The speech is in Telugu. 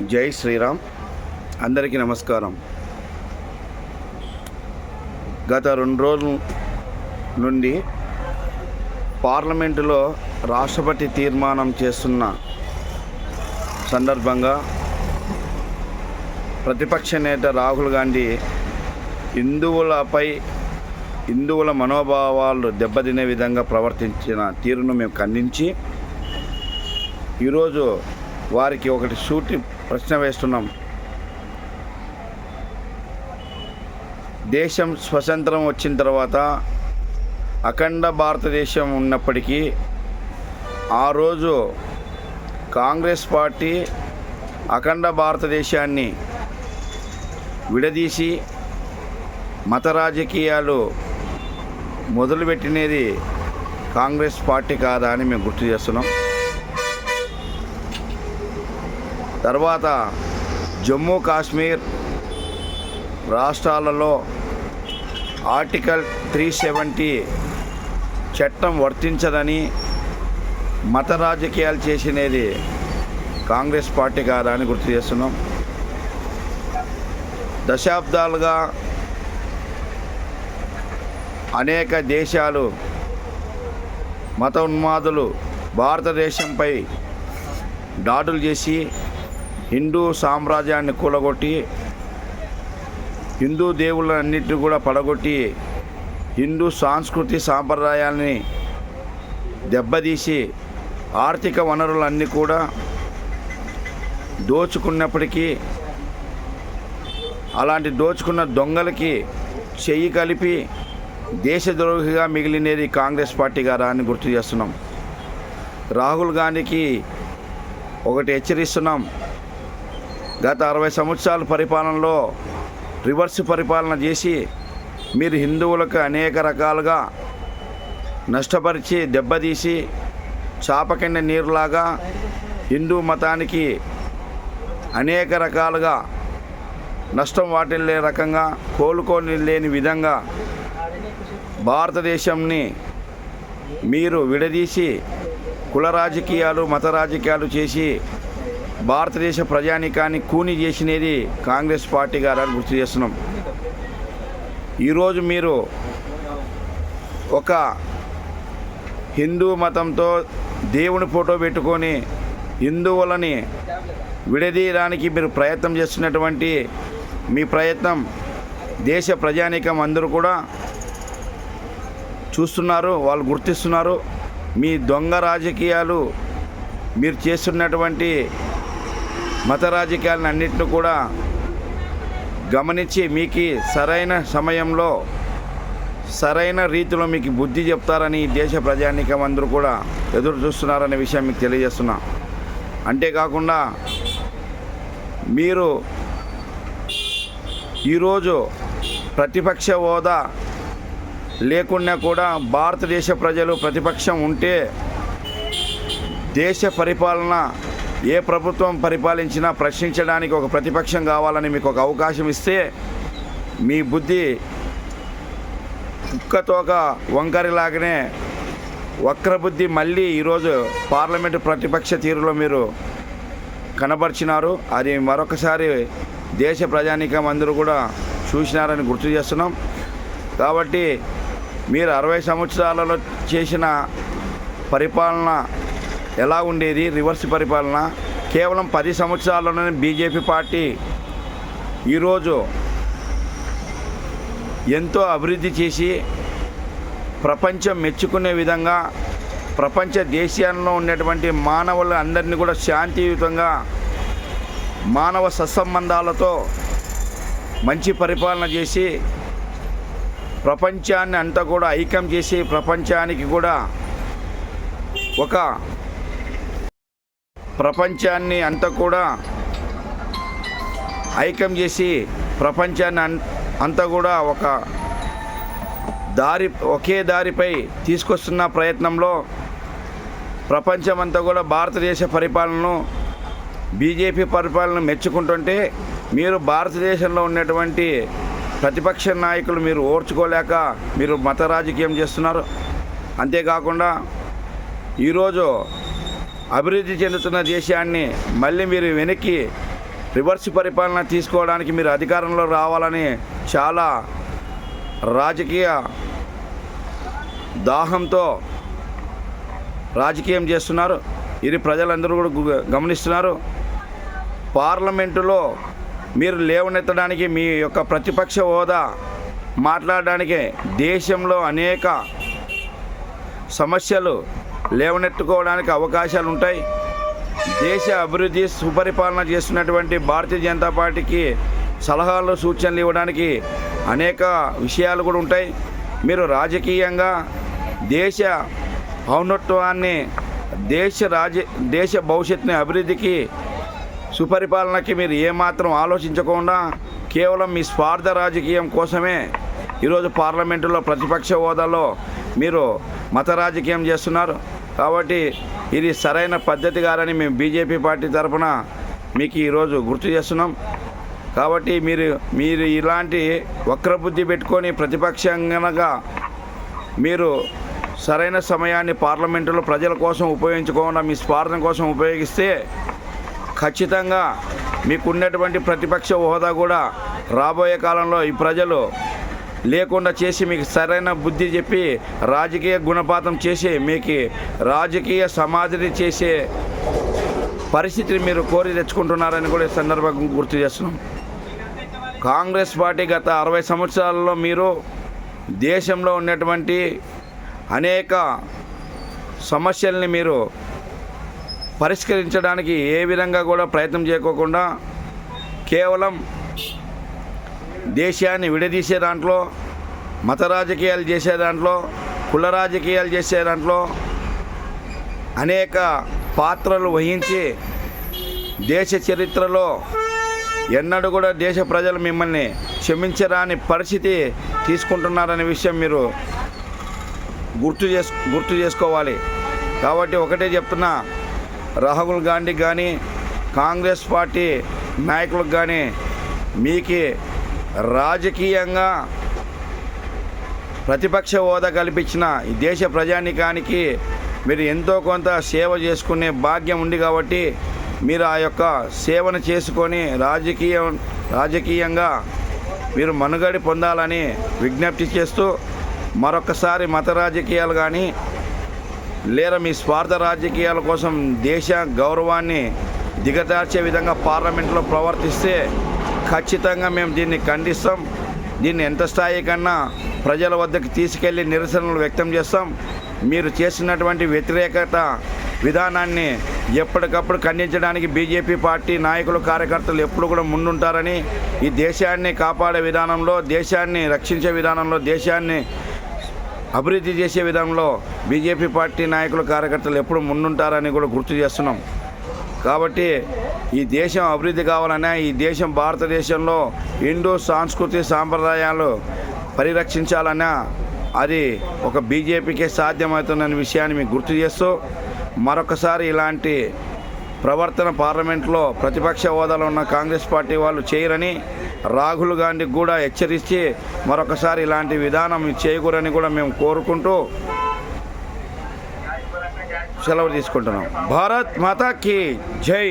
జై శ్రీరామ్. అందరికీ నమస్కారం. గత రెండు రోజుల నుండి పార్లమెంటులో రాష్ట్రపతి తీర్మానం చేస్తున్న సందర్భంగా ప్రతిపక్ష నేత రాహుల్ గాంధీ హిందువులపై హిందువుల మనోభావాలు దెబ్బతినే విధంగా ప్రవర్తించిన తీరును మేము ఖండించి ఈరోజు వారికి ఒకటి సూటి ప్రశ్న వేస్తున్నాం. దేశం స్వతంత్రం వచ్చిన తర్వాత అఖండ భారతదేశం ఉన్నప్పటికీ ఆ రోజు కాంగ్రెస్ పార్టీ అఖండ భారతదేశాన్ని విడదీసి మత రాజకీయాలు మొదలుపెట్టినది కాంగ్రెస్ పార్టీ కాదా అని మేము గుర్తు చేస్తున్నాం. తర్వాత జమ్మూ కాశ్మీర్ రాష్ట్రాలలో ఆర్టికల్ త్రీ సెవెంటీ చట్టం వర్తించదని మత రాజకీయాలు చేసినది కాంగ్రెస్ పార్టీ కాదా అని గుర్తు చేస్తున్నాం. దశాబ్దాలుగా అనేక దేశాలు మత ఉన్మాదులు భారతదేశంపై దాడులు చేసి హిందూ సామ్రాజ్యాన్ని కూలగొట్టి హిందూ దేవుళ్ళన్నింటినీ కూడా పడగొట్టి హిందూ సాంస్కృతి సాంప్రదాయాల్ని దెబ్బతీసి ఆర్థిక వనరులన్నీ కూడా దోచుకున్నప్పటికీ అలాంటి దోచుకున్న దొంగలకి చెయ్యి కలిపి దేశద్రోహిగా మిగిలినది కాంగ్రెస్ పార్టీ గారా అని గుర్తు చేస్తున్నాం. రాహుల్ గాంధీకి ఒకటి హెచ్చరిస్తున్నాం. గత అరవై సంవత్సరాల పరిపాలనలో రివర్స్ పరిపాలన చేసి మీరు హిందువులకు అనేక రకాలుగా నష్టపరిచి దెబ్బతీసి చాపకిండ నీరులాగా హిందూ మతానికి అనేక రకాలుగా నష్టం వాటిల్లే రకంగా కోలుకొని లేని విధంగా భారతదేశంని మీరు విడదీసి కుల రాజకీయాలు మత రాజకీయాలు చేసి భారతదేశ ప్రజానికాన్ని కూని చేసినది కాంగ్రెస్ పార్టీ గారని గుర్తు చేస్తున్నాం. ఈరోజు మీరు ఒక హిందూ మతంతో దేవుని ఫోటో పెట్టుకొని హిందువులని విడదీయడానికి మీరు ప్రయత్నం చేస్తున్నటువంటి మీ ప్రయత్నం దేశ ప్రజానీకం అందరూ కూడా చూస్తున్నారు వాళ్ళు గుర్తిస్తున్నారు. మీ దొంగ రాజకీయాలు మీరు చేస్తున్నటువంటి మత రాజకీయాలను అన్నింటిని కూడా గమనించి మీకు సరైన సమయంలో సరైన రీతిలో మీకు బుద్ధి చెప్తారని దేశ ప్రజానీకం అందరూ కూడా ఎదురు చూస్తున్నారనే విషయం మీకు తెలియజేస్తున్నా. అంతేకాకుండా మీరు ఈరోజు ప్రతిపక్ష హోదా లేకున్నా కూడా భారతదేశ ప్రజలు ప్రతిపక్షం ఉంటే దేశ పరిపాలన ఏ ప్రభుత్వం పరిపాలించినా ప్రశ్నించడానికి ఒక ప్రతిపక్షం కావాలని మీకు ఒక అవకాశం ఇస్తే మీ బుద్ధి కుక్కతోక వంకరిలాగానే వక్రబుద్ధి మళ్ళీ ఈరోజు పార్లమెంటు ప్రతిపక్ష తీరులో మీరు కనబరిచినారు. అది మరొకసారి దేశ ప్రజానీకం అందరూ కూడా చూసినారని గుర్తు చేస్తున్నాం. కాబట్టి మీరు అరవై సంవత్సరాలలో చేసిన పరిపాలన ఎలా ఉండేది? రివర్స్ పరిపాలన. కేవలం పది సంవత్సరాల్లోనే బీజేపీ పార్టీ ఈరోజు ఎంతో అభివృద్ధి చేసి ప్రపంచం మెచ్చుకునే విధంగా ప్రపంచ దేశాల్లో ఉన్నటువంటి మానవుల అందరినీ కూడా శాంతియుతంగా మానవ సత్సంబంధాలతో మంచి పరిపాలన చేసి ప్రపంచాన్ని అంతా కూడా ఐక్యం చేసి ప్రపంచానికి కూడా ఒక ప్రపంచాన్ని అంతా కూడా ఐక్యం చేసి ప్రపంచాన్ని అన్- అంతా కూడా ఒక దారి ఒకే దారిపై తీసుకొస్తున్న ప్రయత్నంలో ప్రపంచమంతా కూడా భారతదేశ పరిపాలనను బీజేపీ పరిపాలన మెచ్చుకుంటుంటే మీరు భారతదేశంలో ఉన్నటువంటి ప్రతిపక్ష నాయకులు మీరు ఓర్చుకోలేక మీరు మత రాజకీయం చేస్తున్నారు. అంతేకాకుండా ఈరోజు అభివృద్ధి చెందుతున్న దేశాన్ని మళ్ళీ మీరు వెనక్కి రివర్స్ పరిపాలన తీసుకోవడానికి మీరు అధికారంలో రావాలని చాలా రాజకీయ దాహంతో రాజకీయం చేస్తున్నారు. ఇది ప్రజలందరూ కూడా గమనిస్తున్నారు. పార్లమెంటులో మీరు లేవనెత్తడానికి మీ యొక్క ప్రతిపక్ష హోదా మాట్లాడడానికి దేశంలో అనేక సమస్యలు లేవనెత్తుకోవడానికి అవకాశాలు ఉంటాయి దేశ అభివృద్ధి సుపరిపాలన చేస్తున్నటువంటి భారతీయ జనతా పార్టీకి సలహాలు సూచనలు ఇవ్వడానికి అనేక విషయాలు కూడా ఉంటాయి. మీరు రాజకీయంగా దేశ ఔన్నత్వాన్ని దేశ రాజ దేశ భవిష్యత్తుని అభివృద్ధికి సుపరిపాలనకి మీరు ఏమాత్రం ఆలోచించకుండా కేవలం మీ స్వార్థ రాజకీయం కోసమే ఈరోజు పార్లమెంటులో ప్రతిపక్ష హోదాలో మీరు మత రాజకీయం చేస్తున్నారు. కాబట్టి ఇది సరైన పద్ధతి కాదని మేము బీజేపీ పార్టీ తరఫున మీకు ఈరోజు గుర్తు చేస్తున్నాం. కాబట్టి మీరు మీరు ఇలాంటి వక్రబుద్ధి పెట్టుకొని ప్రతిపక్షంగా మీరు సరైన సమయాన్ని పార్లమెంటులో ప్రజల కోసం ఉపయోగించుకోకుండా మీ స్వార్థం కోసం ఉపయోగిస్తే ఖచ్చితంగా మీకున్నటువంటి ప్రతిపక్ష హోదా కూడా రాబోయే కాలంలో ఈ ప్రజలు లేకుండా చేసి మీకు సరైన బుద్ధి చెప్పి రాజకీయ గుణపాతం చేసి మీకు రాజకీయ సమాధిని చేసే పరిస్థితిని మీరు కోరి తెచ్చుకుంటున్నారని కూడా ఈ సందర్భంగా గుర్తు చేస్తున్నాం. కాంగ్రెస్ పార్టీ గత అరవై సంవత్సరాలలో మీరు దేశంలో ఉన్నటువంటి అనేక సమస్యల్ని మీరు పరిష్కరించడానికి ఏ విధంగా కూడా ప్రయత్నం చేయకోకుండా కేవలం దేశాన్ని విడదీసే దాంట్లో మత రాజకీయాలు చేసే దాంట్లో కుల రాజకీయాలు చేసే దాంట్లో అనేక పాత్రలు వహించి దేశ చరిత్రలో ఎన్నడూ కూడా దేశ ప్రజలు మిమ్మల్ని క్షమించరాని పరిస్థితి తీసుకుంటున్నారనే విషయం మీరు గుర్తు చేసు గుర్తు చేసుకోవాలి. కాబట్టి ఒకటే చెప్తున్నా రాహుల్ గాంధీ కానీ కాంగ్రెస్ పార్టీ నాయకులకు కానీ మీకు రాజకీయంగా ప్రతిపక్ష హోదా కల్పించిన ఈ దేశ ప్రజానికానికి మీరు ఎంతో కొంత సేవ చేసుకునే భాగ్యం ఉంది కాబట్టి మీరు ఆ యొక్క సేవను చేసుకొని రాజకీయం రాజకీయంగా మీరు మనుగడి పొందాలని విజ్ఞప్తి చేస్తూ మరొకసారి మత రాజకీయాలు కానీ లేదా మీ స్వార్థ రాజకీయాల కోసం దేశ గౌరవాన్ని దిగజార్చే విధంగా పార్లమెంట్లో ప్రవర్తిస్తే ఖచ్చితంగా మేము దీన్ని ఖండిస్తాం. దీన్ని ఎంత స్థాయి కన్నా ప్రజల వద్దకు తీసుకెళ్ళి నిరసనలు వ్యక్తం చేస్తాం. మీరు చేసినటువంటి వ్యతిరేకత విధానాన్ని ఎప్పటికప్పుడు ఖండించడానికి బీజేపీ పార్టీ నాయకులు కార్యకర్తలు ఎప్పుడు కూడా ముందుంటారని ఈ దేశాన్ని కాపాడే విధానంలో దేశాన్ని రక్షించే విధానంలో దేశాన్ని అభివృద్ధి చేసే విధానంలో బీజేపీ పార్టీ నాయకులు కార్యకర్తలు ఎప్పుడు ముందుంటారని కూడా గుర్తు చేస్తున్నాం. కాబట్టి ఈ దేశం అభివృద్ధి కావాలన్నా ఈ దేశం భారతదేశంలో హిందూ సాంస్కృతిక సాంప్రదాయాలు పరిరక్షించాలన్నా అది ఒక బీజేపీకే సాధ్యమవుతుందనే విషయాన్ని మీకు గుర్తు చేస్తూ మరొకసారి ఇలాంటి ప్రవర్తన పార్లమెంట్లో ప్రతిపక్ష హోదాలో ఉన్న కాంగ్రెస్ పార్టీ వాళ్ళు చేయరని రాహుల్ గాంధీకి కూడా హెచ్చరించి మరొకసారి ఇలాంటి విధానం చేయకూడని కూడా మేము కోరుకుంటూ సెలవు తీసుకుంటున్నాం. భారత్ మాతాకి జై.